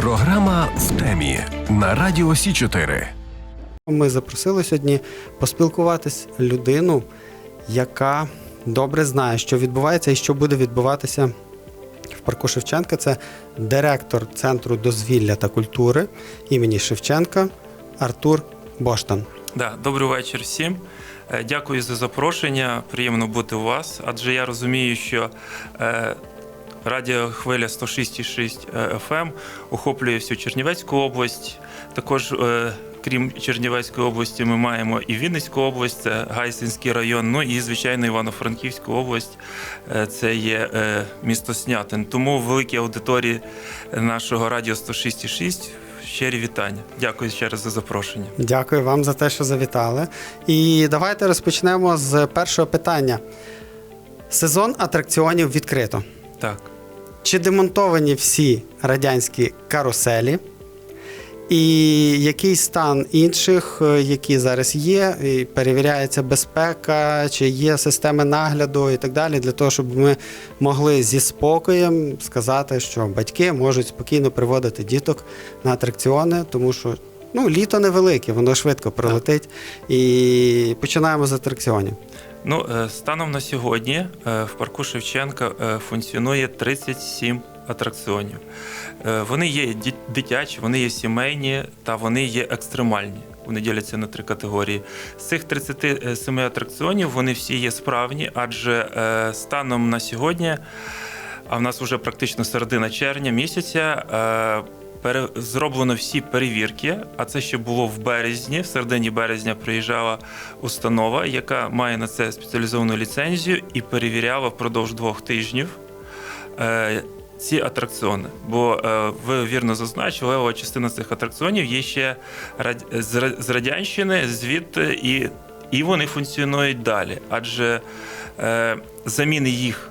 Програма в темі на радіо Сі 4 Ми запросили сьогодні поспілкуватись людину, яка добре знає, що відбувається і що буде відбуватися в парку Шевченка. Це директор Центру дозвілля та культури імені Шевченка Артур Боштан. Да, добрий вечір всім. Е, Дякую за запрошення. Приємно бути у вас. Адже я розумію, що е, радіохвиля 106,6 FM охоплює всю Чернівецьку область. Також, е, крім Чернівецької області, ми маємо і Вінницьку область, це Гайсинський район. Ну і звичайно Івано-Франківську область. Е, це є е, місто Снятин. Тому великій аудиторії нашого радіо 106,6 щирі вітання. Дякую ще раз за запрошення. Дякую вам за те, що завітали. І давайте розпочнемо з першого питання. Сезон атракціонів відкрито. Так. Чи демонтовані всі радянські каруселі? І який стан інших, е, які зараз є, і перевіряється безпека, чи є системи нагляду і так далі, для того, щоб ми могли зі спокоєм сказати, що батьки можуть спокійно приводити діток на атракціони, тому що ну, літо невелике, воно швидко пролетить. І починаємо з атракціонів. Ну, е, станом на сьогодні е, в парку Шевченка е, функціонує 37 атракціонів. Вони є дитячі, вони є сімейні та вони є екстремальні. Вони діляться на три категорії. З цих 37 атракціонів вони всі є справні, адже станом на сьогодні, а в нас вже практично середина червня місяця. Пере- Зроблено всі перевірки, а це ще було в березні. В середині березня приїжджала установа, яка має на це спеціалізовану ліцензію і перевіряла впродовж двох тижнів е, ці атракціони. Бо е, ви вірно зазначили, левова частина цих атракціонів є ще з радянщини, звідти і, і вони функціонують далі. Адже е, заміни їх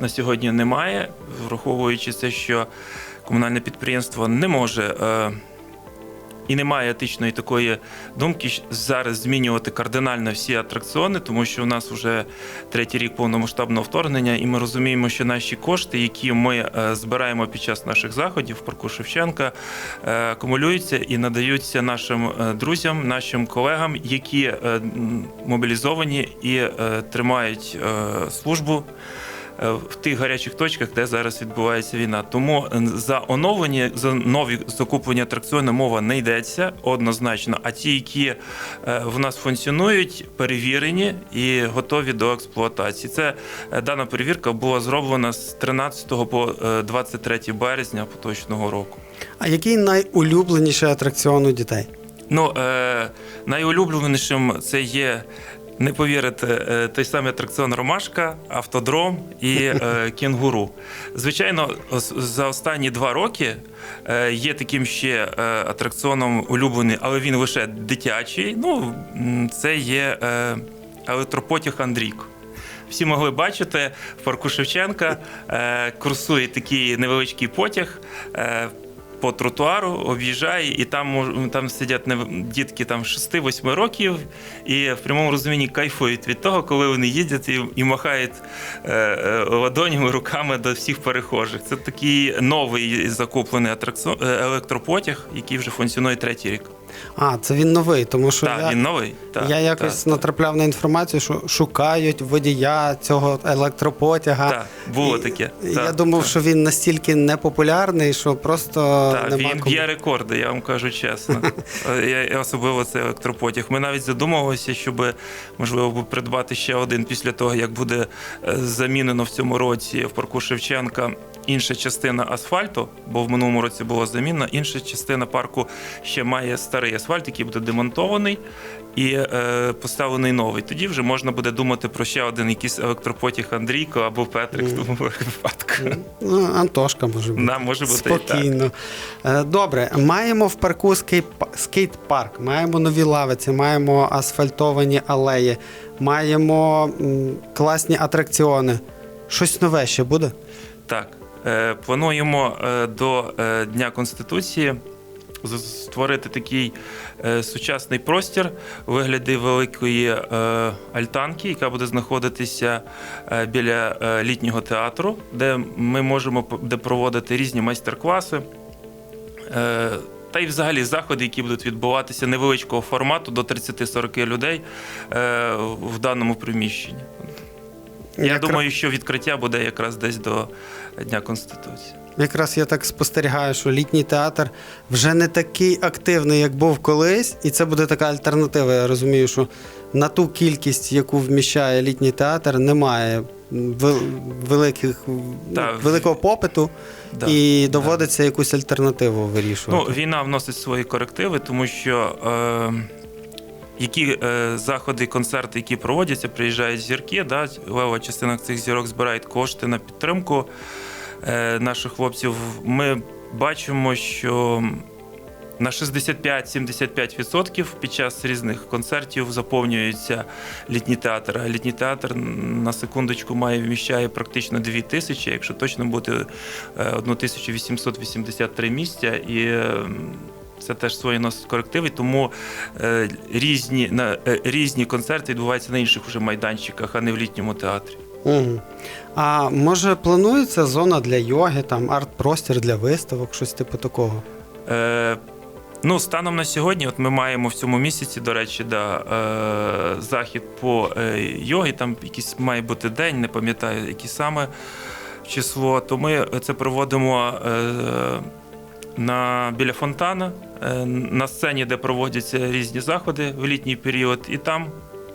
на сьогодні немає, враховуючи це, що комунальне підприємство не може. Е, і немає етичної такої думки зараз змінювати кардинально всі атракціони, тому що у нас вже третій рік повномасштабного вторгнення, і ми розуміємо, що наші кошти, які ми е, збираємо під час наших заходів в парку Шевченка, е, акумулюються і надаються нашим друзям, нашим колегам, які мобілізовані і тримають службу в тих гарячих точках, де зараз відбувається війна. Тому е, за оновлені, за нові закуплені атракціони мова не йдеться однозначно. А ті, які е, в нас функціонують, перевірені і готові до експлуатації. Це е, дана перевірка була зроблена з 13 по е, 23 березня поточного року. А який найулюбленіший атракціон у дітей? Ну, е, найулюбленішим це є. Не повірите, е, той самий атракціон Ромашка, автодром і е, кінгуру. Звичайно, за останні два роки е, є таким ще атракціоном улюблений, але він лише дитячий. Ну, це є електропотяг Андрійко. Всі могли бачити в парку Шевченка курсує такий невеличкий потяг. По тротуару об'їжджає, і там там сидять дітки там 6-8 років, і в прямому розумінні кайфують від того, коли вони їздять і, і махають е, е, ладонями, руками до всіх перехожих. Це такий новий закуплений е, електропотяг, який вже функціонує третій рік. А, це він новий, тому що Так, я, він новий. Так, я якось так, натрапляв на інформацію, що шукають водія цього електропотяга. Так, було І- таке. Так, я думав, так. що він настільки непопулярний, що просто Так, нема він б'є рекорди, я вам кажу чесно. Е, я- Особливо це електропотяг. Ми навіть задумувалися, щоб можливо придбати ще один після того, як буде е, замінено в цьому році в парку Шевченка інша частина асфальту, бо в минулому році була заміна. Інша частина парку ще має старий асфальт, який буде демонтований і е, поставлений новий. Тоді вже можна буде думати про ще один якийсь електропотяг Андрійко або Петрик в тому випадку. Ну, Антошка може бути. Да, може бути і так. Спокійно. Е, Добре, маємо в парку скейт- скейт-парк, маємо нові лавиці, маємо асфальтовані алеї, маємо класні атракціони. Щось нове ще буде? Так, плануємо е, до е, Дня Конституції створити такий е, сучасний простір у вигляді великої е, альтанки, яка буде знаходитися е, біля е, літнього театру, де ми можемо де проводити різні майстер-класи. Е, Та й взагалі заходи, які будуть відбуватися невеличкого формату до 30-40 людей е, в даному приміщенні. Я Якра- думаю, що відкриття буде якраз десь до Дня Конституції. Якраз я так спостерігаю, що літній театр вже не такий активний, як був колись, і це буде така альтернатива. Я розумію, що на ту кількість, яку вміщає літній театр, немає вел- великих, Так. великого попиту, Да, і да. доводиться якусь альтернативу Ну, вирішувати. війна вносить свої корективи, тому що е, які е, заходи, концерти, які проводяться, приїжджають зірки, да, лева частина цих зірок збирають кошти на підтримку е, наших хлопців. Ми бачимо, що на 65-75% під час різних концертів заповнюється літній театр. А літній театр на секундочку має вміщає практично 2 тисячі, якщо точно бути е, 1883 місця. І е, це теж свої носить корективи, тому е, різні, на, е, різні концерти відбуваються на інших уже майданчиках, а не в літньому театрі. Угу. А може планується зона для йоги, там арт-простір для виставок, щось типу такого? Е, ну, станом на сьогодні, от ми маємо в цьому місяці, до речі, да, е, захід по е, йогі, там якийсь має бути день, не пам'ятаю, який саме число. То ми це проводимо е, на, біля фонтана, е, на сцені, де проводяться різні заходи в літній період, і там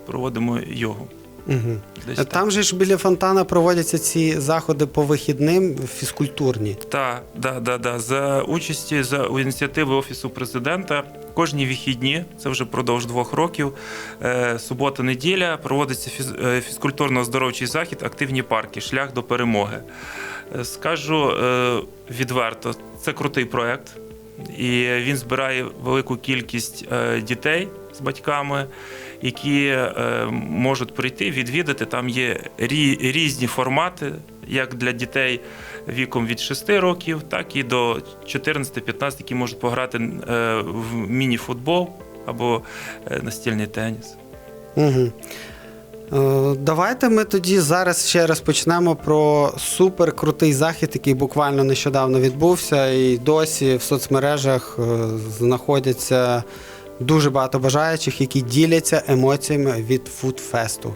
проводимо йогу. Угу. Десь так. Там же ж біля фонтана проводяться ці заходи по вихідним фізкультурні. Так, да, да, да. За участі за ініціативи Офісу президента кожні вихідні, це вже впродовж двох років, е, субота-неділя, проводиться фіз, е, фізкультурно-оздоровчий захід Активні парки. Шлях до перемоги. Е, Скажу е, відверто, це крутий проект, і він збирає велику кількість е, дітей з батьками. Які е, можуть прийти, відвідати. Там є рі- різні формати, як для дітей віком від 6 років, так і до 14-15, які можуть пограти е, в міні-футбол або настільний теніс. Угу. Е, давайте ми тоді зараз ще раз почнемо про суперкрутий захід, який буквально нещодавно відбувся, і досі в соцмережах е, знаходяться дуже багато бажаючих, які діляться емоціями від фудфесту.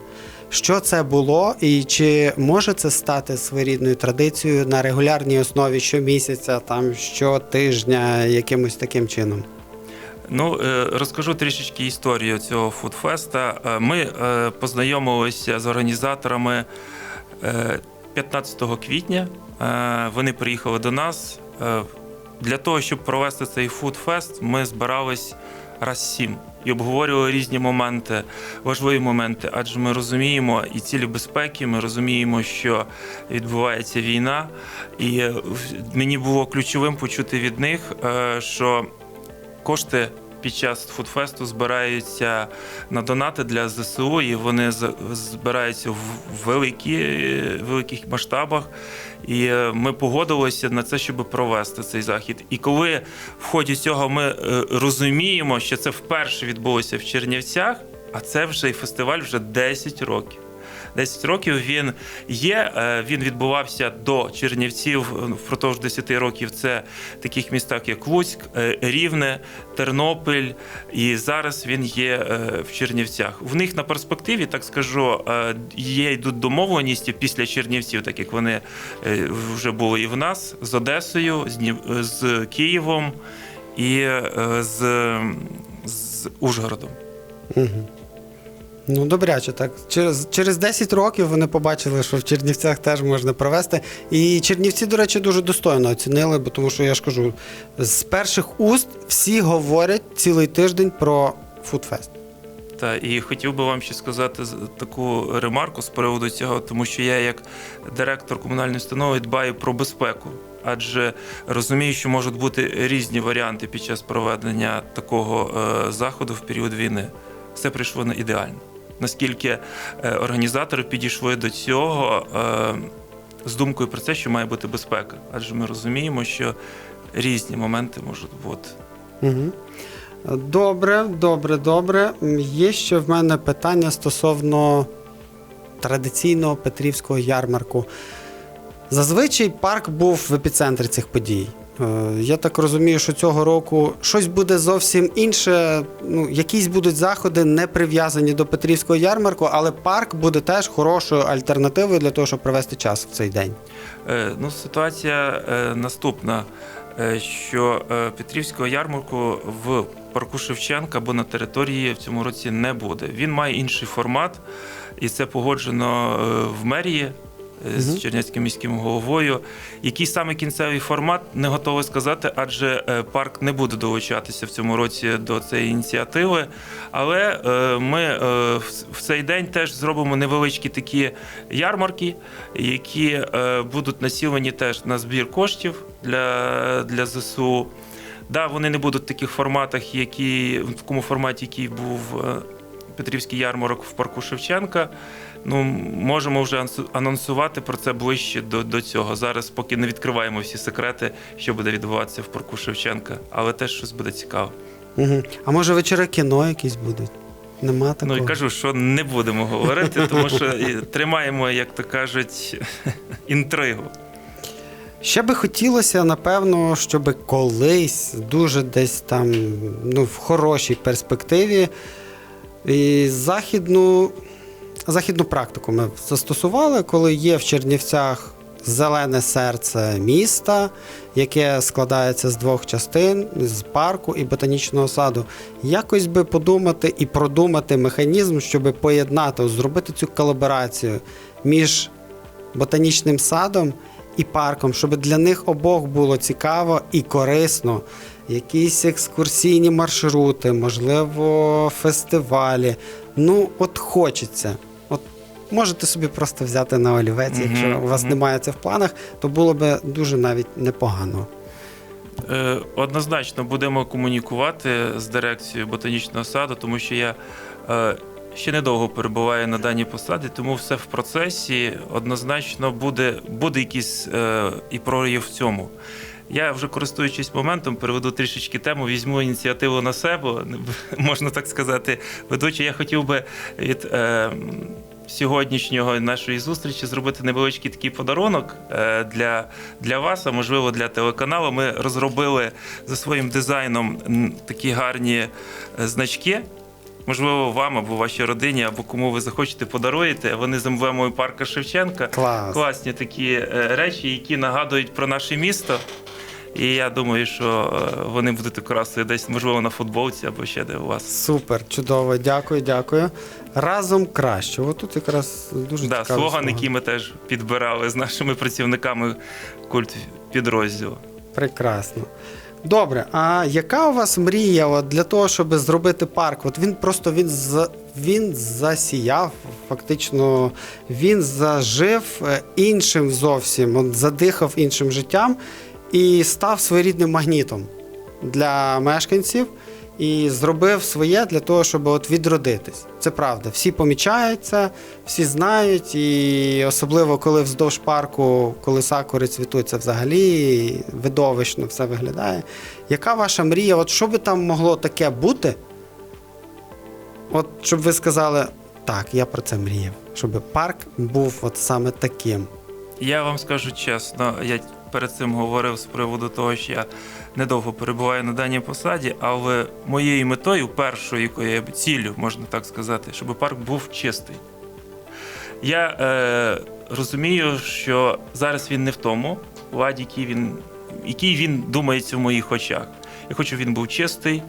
Що це було, і чи може це стати своєрідною традицією на регулярній основі щомісяця, там щотижня, якимось таким чином? Ну, е, розкажу трішечки історію цього фудфеста. Е, Ми е, познайомилися з організаторами е, 15 квітня. Вони приїхали до нас. Для того, щоб провести цей фудфест, ми збирались раз сім і обговорювали різні моменти, важливі моменти, адже ми розуміємо і цілі безпеки, ми розуміємо, що відбувається війна. І мені було ключовим почути від них, що кошти під час фудфесту збираються на донати для ЗСУ, і вони збираються в великі, великих масштабах. І е, ми погодилися на це, щоб провести цей захід. І коли в ході цього ми е, розуміємо, що це вперше відбулося в Чернівцях, а це вже і фестиваль вже 10 років. 10 років він є. е, Він відбувався до Чернівців е, впродовж 10 років. Це таких містах, як Луцьк, е, Рівне, Тернопіль. І зараз він є в Чернівцях. В них на перспективі, так скажу, є йдуть домовленості після Чернівців, так як вони вже були і в нас з Одесою, з Києвом і з, з Ужгородом. Угу. Ну, добряче, так. Через, через 10 років вони побачили, що в Чернівцях теж можна провести. І Чернівці, до речі, дуже достойно оцінили, бо тому що я ж кажу, з перших уст всі говорять цілий тиждень про фудфест. Та і хотів би вам ще сказати таку ремарку з приводу цього, тому що я, як директор комунальної установи, дбаю про безпеку, адже розумію, що можуть бути різні варіанти під час проведення такого е, заходу в період війни. Все прийшло на ідеально. Наскільки е, організатори підійшли до цього е, з думкою про те, що має бути безпека, адже ми розуміємо, що різні моменти можуть бути. Угу. Добре, добре, добре. Є ще в мене питання стосовно традиційного Петрівського ярмарку. Зазвичай парк був в епіцентрі цих подій. Е, Я так розумію, що цього року щось буде зовсім інше. Ну, якісь будуть заходи не прив'язані до Петрівського ярмарку, але парк буде теж хорошою альтернативою для того, щоб провести час в цей день. Е, Ну, ситуація е, наступна, що Петрівського ярмарку в парку Шевченка або на території в цьому році не буде. Він має інший формат, і це погоджено в мерії. З. Чернецьким міським головою. Який саме кінцевий формат, не готовий сказати, адже е, парк не буде долучатися в цьому році до цієї ініціативи. Але е, ми е, в- цей день теж зробимо невеличкі такі ярмарки, які будуть націлені теж на збір коштів для, для ЗСУ. Да, вони не будуть в таких форматах, які в такому форматі, який був Петрівський ярмарок в парку Шевченка. Ну, можемо вже анонсувати про це ближче до, до цього. Зараз поки не відкриваємо всі секрети, що буде відбуватися в парку Шевченка, але теж щось буде цікаво. Угу. А може вечори кіно якісь будуть? Нема такого. Ну і кажу, що не будемо говорити, тому що тримаємо, як то кажуть, інтригу. Ще би хотілося, напевно, щоб колись дуже десь там, ну, в хорошій перспективі, і західну, західну практику ми застосували, коли є в Чернівцях зелене серце міста, яке складається з двох частин з парку і ботанічного саду. Якось би подумати і продумати механізм, щоб поєднати, зробити цю колаборацію між ботанічним садом і парком, щоб для них обох було цікаво і корисно. Якісь екскурсійні маршрути, можливо, фестивалі. Ну, от хочеться. Можете собі просто взяти на олівець, Мгм, якщо у вас мгм. немає це в планах, то було би дуже навіть непогано. Е, Однозначно будемо комунікувати з дирекцією ботанічного саду, тому що я е, ще недовго перебуваю на даній посаді, тому все в процесі. Однозначно буде, буде якийсь е, і прояв в цьому. Я вже користуючись моментом, переведу трішечки тему, візьму ініціативу на себе, можна так сказати. Ведучий, я хотів би від е, сьогоднішнього нашої зустрічі зробити невеличкий такий подарунок е, для, для вас, а можливо для телеканалу. Ми розробили за своїм дизайном такі гарні е, значки. Можливо, вам або вашій родині, або кому ви захочете подаруєте. Вони з емблемою парка Шевченка. Клас. Класні такі е, речі, які нагадують про наше місто. І я думаю, що е, вони будуть красою десь, можливо, на футболці або ще де у вас. Супер, чудово, дякую, дякую. Разом краще. От тут якраз дуже Да, цікавий слоган, який ми теж підбирали з нашими працівниками культ підрозділу. Прекрасно. Добре, а яка у вас мрія от, для того, щоб зробити парк? От він просто він, він засіяв, фактично він зажив е, іншим зовсім, от, задихав іншим життям і став своєрідним магнітом для мешканців і зробив своє для того, щоб от відродитись. Це правда. Всі помічають це, всі знають, і особливо коли вздовж парку, коли сакури цвітуть, це взагалі видовищно все виглядає. Яка ваша мрія? От що би там могло таке бути? От щоб ви сказали, так, я про це мріяв, щоб парк був от саме таким. Я вам скажу чесно, я перед цим говорив з приводу того, що я недовго перебуваю на даній посаді, але моєю метою, першою якою ціллю, можна так сказати, щоб парк був чистий. Я е, розумію, що зараз він не в тому ладі, який він, який він думається в моїх очах. Я хочу, щоб він був чистий,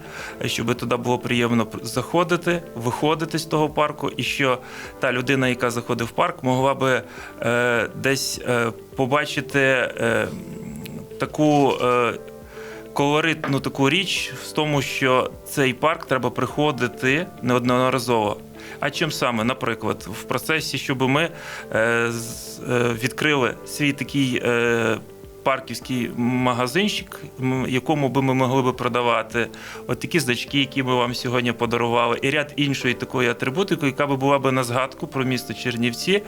щоб туди було приємно заходити, виходити з того парку, і що та людина, яка заходить в парк, могла би е, десь е, побачити е, таку. Е, Колоритну таку річ в тому, що цей парк треба приходити неодноразово. А чим саме, наприклад, в процесі, щоб ми е, з- е, відкрили свій такий е, парківський магазинчик, якому би ми могли би продавати от такі значки, які ми вам сьогодні подарували, і ряд іншої такої атрибутики, яка би була би на згадку про місто Чернівці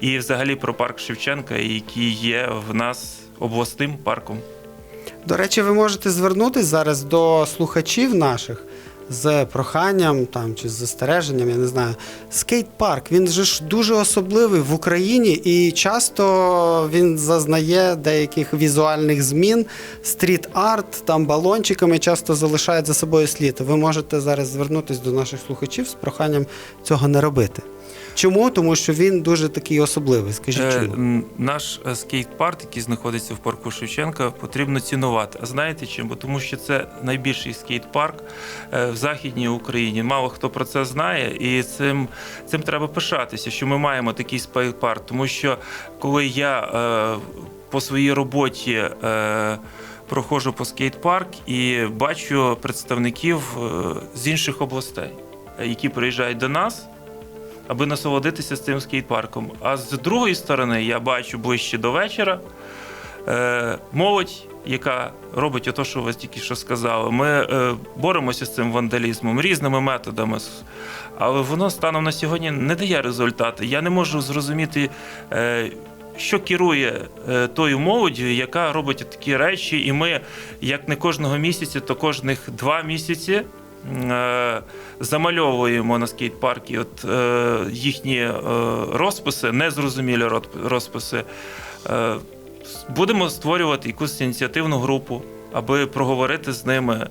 і взагалі про парк Шевченка, який є в нас обласним парком. До речі, ви можете звернутися зараз до слухачів наших з проханням там чи з застереженням, я не знаю. Скейт-парк він же ж дуже особливий в Україні і часто він зазнає деяких візуальних змін. Стріт-арт, там балончиками часто залишають за собою слід. Ви можете зараз звернутися до наших слухачів з проханням цього не робити. Чому? Тому що він дуже такий особливий. Скажіть, Е, чому? Наш е, скейт-парк, який знаходиться в парку Шевченка, потрібно цінувати. А знаєте чим? Бо тому що це найбільший скейт-парк е, в Західній Україні. Мало хто про це знає, і цим, цим треба пишатися, що ми маємо такий скейт-парк. Тому що коли я по своїй роботі. Проходжу по скейт-парк і бачу представників з інших областей, які приїжджають до нас аби насолодитися з цим скейт-парком. А з другої сторони, я бачу ближче до вечора е, молодь, яка робить ото, що ви тільки що сказали. Ми е, боремося з цим вандалізмом різними методами. Але воно станом на сьогодні не дає результати. Я не можу зрозуміти. Е, що керує е, тою молоддю, яка робить такі речі, і ми, як не кожного місяця, то кожних два місяці замальовуємо на скейт-паркі от, е, їхні е, розписи, незрозумілі розписи. Е, будемо створювати якусь ініціативну групу, аби проговорити з ними,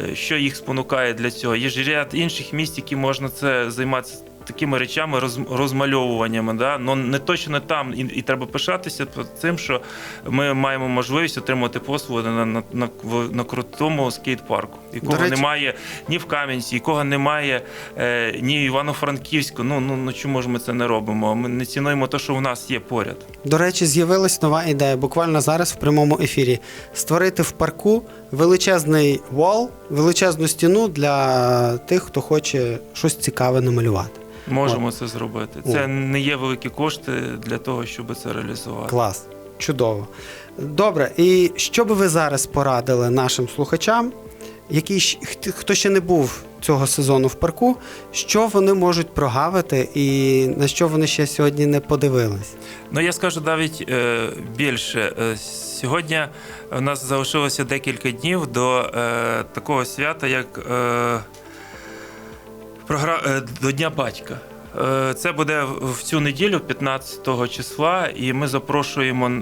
е, що їх спонукає для цього. Є ж ряд інших місць, які можна це займатися. Такими речами, роз- розмальовуваннями, да? ну не точно там, і, і треба пишатися цим, що ми маємо можливість отримати послуги на, на, на, на крутому скейт-парку, якого речі- немає ні в Кам'янці, якого немає е, ні в Івано-Франківську. Ну, ну, ну чому ж ми це не робимо? Ми не цінуємо те, що в нас є поряд. До речі, з'явилась нова ідея буквально зараз в прямому ефірі. Створити в парку величезний вол, величезну стіну для тих, хто хоче щось цікаве намалювати. Можемо це зробити. О. Це не є великі кошти для того, щоб це реалізувати. Клас, чудово. Добре, і що би ви зараз порадили нашим слухачам, хт- хто ще не був цього сезону в парку, що вони можуть прогавити і на що вони ще сьогодні не подивились? Ну я скажу навіть е, більше. Е, Сьогодні у нас залишилося декілька днів до е, такого свята, як програ... до Дня батька. Е, Це буде в цю неділю, 15 числа, і ми запрошуємо е,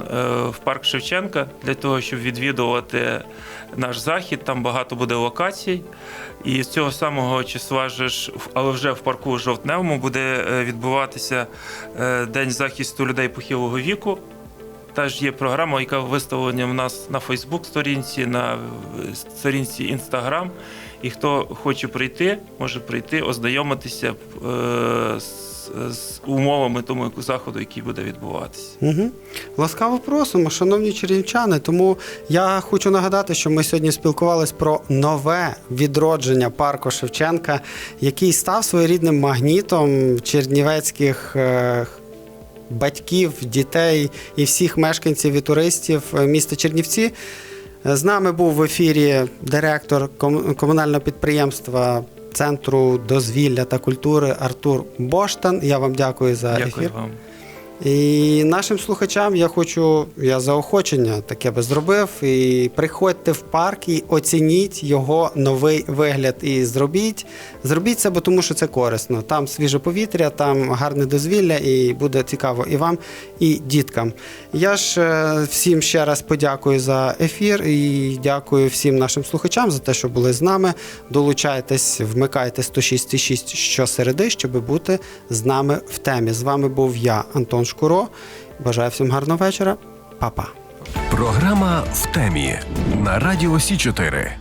в парк Шевченка для того, щоб відвідувати наш захід. Там багато буде локацій. І з цього самого числа, ж, але вже в парку Жовтневому буде е, відбуватися День захисту людей похилого віку. Теж є програма, яка виставлена в нас на Фейсбук сторінці, на сторінці Інстаграм. І хто хоче прийти, може прийти, ознайомитися е, з, умовами тому заходу, який буде відбуватися. Угу. Ласкаво просимо, шановні чернівчани. Тому я хочу нагадати, що ми сьогодні спілкувалися про нове відродження парку Шевченка, який став своєрідним магнітом чернівецьких. е, Батьків, дітей і всіх мешканців і туристів е, міста Чернівці. З нами був в ефірі директор ком- комунального підприємства Центру дозвілля та культури Артур Боштан. Я вам дякую за Дякую ефір. вам. І нашим слухачам я хочу, я заохочення таке би зробив. І приходьте в парк і оцініть його новий вигляд. І зробіть, зробіть це, бо тому що це корисно. Там свіже повітря, там гарне дозвілля, і буде цікаво і вам, і діткам. Я ж е, всім ще раз подякую за ефір і дякую всім нашим слухачам за те, що були з нами. Долучайтесь, вмикайте 106,6 щосереди, щоб бути з нами в темі. З вами був я, Антон Шкуро. Бажаю всім гарного вечора. Па-па. Програма в темі на Радіо Сі 4